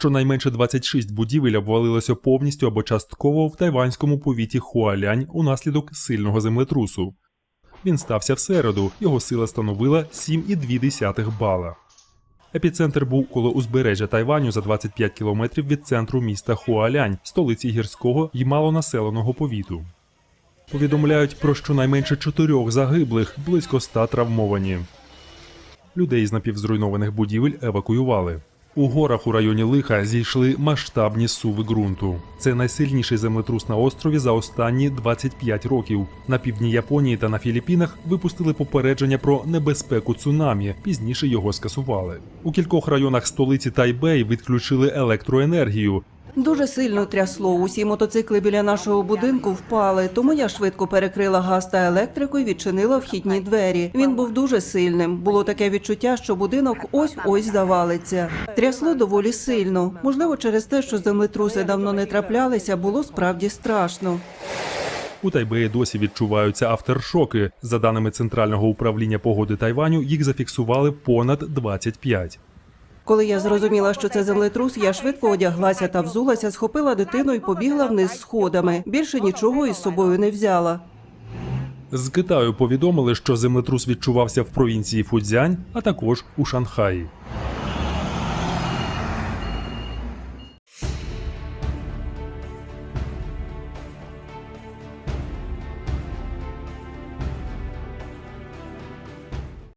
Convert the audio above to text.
Щонайменше 26 будівель обвалилося повністю або частково в тайванському повіті Хуалянь унаслідок сильного землетрусу. Він стався в середу, його сила становила 7,2 бала. Епіцентр був коло узбережжя Тайваню за 25 кілометрів від центру міста Хуалянь, столиці гірського й малонаселеного повіту. Повідомляють про щонайменше чотирьох загиблих, близько ста травмовані. Людей з напівзруйнованих будівель евакуювали. У горах у районі Лиха зійшли масштабні суви ґрунту. Це найсильніший землетрус на острові за останні 25 років. На півдні Японії та на Філіппінах випустили попередження про небезпеку цунамі. Пізніше його скасували. У кількох районах столиці Тайбей відключили електроенергію. Дуже сильно трясло. Усі мотоцикли біля нашого будинку впали, тому я швидко перекрила газ та електрику і відчинила вхідні двері. Він був дуже сильним. Було таке відчуття, що будинок ось ось завалиться. Трясло доволі сильно. Можливо, через те, що землетруси давно не траплялися, було справді страшно. У Тайбеї досі відчуваються авторшоки. За даними Центрального управління погоди Тайваню, їх зафіксували понад 25. Коли я зрозуміла, що це землетрус, я швидко одяглася та взулася, схопила дитину і побігла вниз сходами. Більше нічого із собою не взяла. З Китаю повідомили, що землетрус відчувався в провінції Фудзянь, а також у Шанхаї.